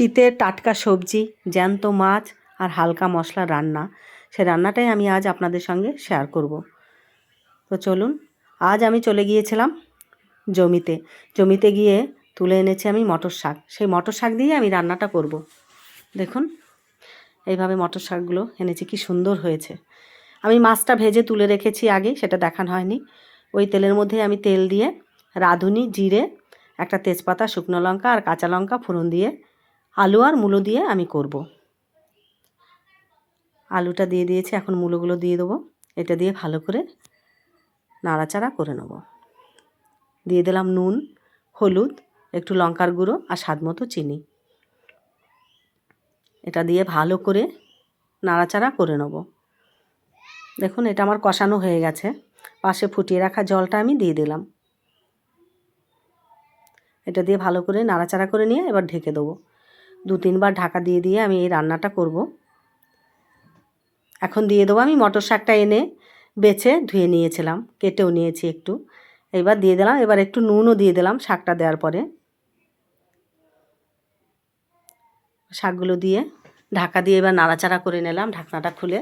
শীতের টাটকা সবজি, জ্যান্ত মাছ আর হালকা মশলা রান্না। সে রান্নাটাই আমি আজ আপনাদের সঙ্গে শেয়ার করব। তো চলুন, আজ আমি চলে গিয়েছিলাম জমিতে। জমিতে গিয়ে তুলে এনেছি আমি মটর শাক। সেই মটর শাক দিয়ে আমি রান্নাটা করব। দেখুন, এইভাবে মটর শাকগুলো এনেছি, কি সুন্দর হয়েছে। আমি মাছটা ভেজে তুলে রেখেছি আগে সেটা দেখানো হয়নি। ওই তেলের মধ্যে আমি তেল দিয়ে রাঁধুনি, জিরে, একটা তেজপাতা, শুকনো লঙ্কা আর কাঁচা লঙ্কা ফোড়ন দিয়ে আলু আর মূলো দিয়ে আমি করব। আলুটা দিয়ে দিয়েছি, এখন মূলোগুলো দিয়ে দেবো। এটা দিয়ে ভালো করে নাড়াচাড়া করে নেব। দিয়ে দিলাম নুন, হলুদ, একটু লঙ্কার গুঁড়ো আর স্বাদ মতো চিনি। এটা দিয়ে ভালো করে নাড়াচাড়া করে নেব। দেখুন, এটা আমার কষানো হয়ে গেছে। পাশে ফুটিয়ে রাখা জলটা আমি দিয়ে দিলাম। এটা দিয়ে ভালো করে নাড়াচাড়া করে নিয়ে এবার ঢেকে দেবো। দু তিনবার ঢাকা দিয়ে দিয়ে আমি এই রান্নাটা করব। এখন দিয়ে দেবো আমি মটর শাকটা এনে বেছে ধুয়ে নিয়েছিলাম, কেটেও নিয়েছি একটু। এবার দিয়ে দিলাম, এবার একটু নুনও দিয়ে দিলাম শাকটা দেওয়ার পরে। শাকগুলো দিয়ে ঢাকা দিয়ে এবার নাড়াচাড়া করে নিলাম ঢাকনাটা খুলে।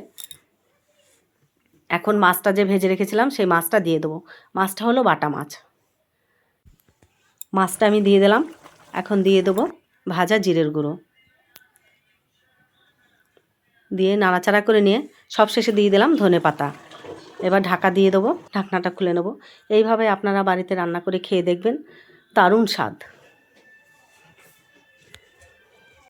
এখন মাছটা যে ভেজে রেখেছিলাম সেই মাছটা দিয়ে দেবো। মাছটা হলো বাটা মাছ। মাছটা আমি দিয়ে দিলাম, এখন দিয়ে দেবো ভাজা জিরের গুঁড়ো। দিয়ে নাড়াচাড়া করে নিয়ে সব শেষে দিয়ে দিলাম ধনে পাতা। এবার ঢাকা দিয়ে দেবো, ঢাকনাটা খুলে নেব। এইভাবে আপনারা বাড়িতে রান্না করে খেয়ে দেখবেন দারুণ স্বাদ।